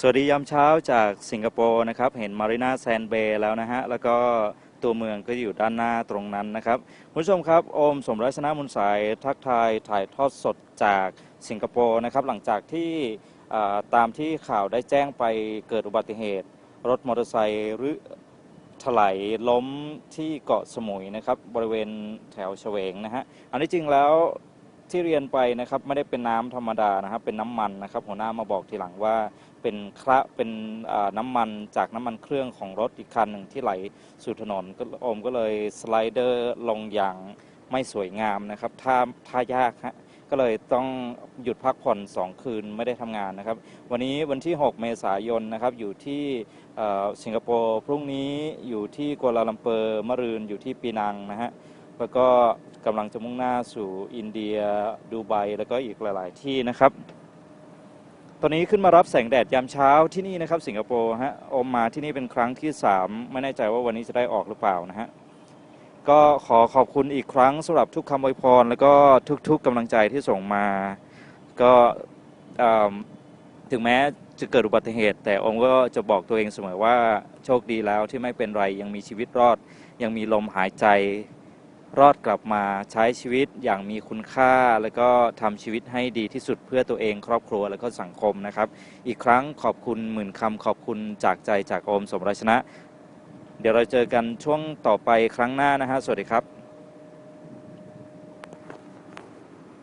สวัสดียามเช้าจากสิงคโปร์นะครับ เห็นมารีนาแซนเบย์แล้วนะฮะ แล้วก็ตัวเมืองก็อยู่ด้านหน้าตรงนั้นนะครับคุณผู้ชมครับ โอมสมรัชนามุนสายทักทายถ่ายทอดสดจากสิงคโปร์นะครับ หลังจากที่ตามที่ข่าวได้แจ้งไปเกิดอุบัติเหตุ รถมอเตอร์ไซค์หรือถลายล้มที่เกาะสมุยนะครับ บริเวณแถวเฉวงนะฮะ อันที่จริงแล้ว ที่เรียนไปนะครับไม่ได้เป็นน้ำธรรมดานะครับเป็นน้ำมันนะครับหัวหน้ามาบอกทีหลังว่าเป็นคระเป็นน้ำมันจากน้ำมันเครื่องของรถอีกคันหนึ่งที่ไหลสู่ถนนก็อมก็เลยสไลเดอร์ลงอย่างไม่สวยงามนะครับท่าท่ายากฮะก็เลยต้องหยุดพักผ่อน 2 คืนไม่ได้ทำงานนะครับ วันนี้วันที่ 6 เมษายนนะครับอยู่ที่สิงคโปร์พรุ่งนี้อยู่ที่กัวลาลัมเปอร์มะรืนอยู่ที่ปีนังนะฮะ แล้วก็กำลังจะมุ่งหน้าสู่อินเดียดูไบแล้วก็อีกหลาย ๆ ที่นะครับ ตอนนี้ขึ้นมารับแสงแดดยามเช้าที่นี่นะครับ สิงคโปร์ฮะอมมาที่นี่เป็นครั้งที่ 3 ไม่แน่ใจว่าวันนี้จะได้ออกหรือเปล่านะฮะก็ขอขอบคุณอีกครั้งสำหรับทุกคำอวยพร แล้วก็ทุก ๆกำลังใจที่ส่งมา ก็ถึงแม้จะเกิดอุบัติเหตุ แต่โอมก็จะบอกตัวเองเสมอว่าโชคดีแล้วที่ไม่เป็นไรยังมีชีวิตรอด ยังมีลมหายใจ รอดกลับมาใช้ชีวิตอย่างมีคุณค่า แล้วก็ทำชีวิตให้ดีที่สุดเพื่อตัวเองครอบครัวแล้วก็สังคมนะครับ อีกครั้งขอบคุณหมื่นคำขอบคุณจากใจจากโอมสมรชนะ เดี๋ยวเราเจอกันช่วงต่อไปครั้งหน้านะฮะสวัสดีครับ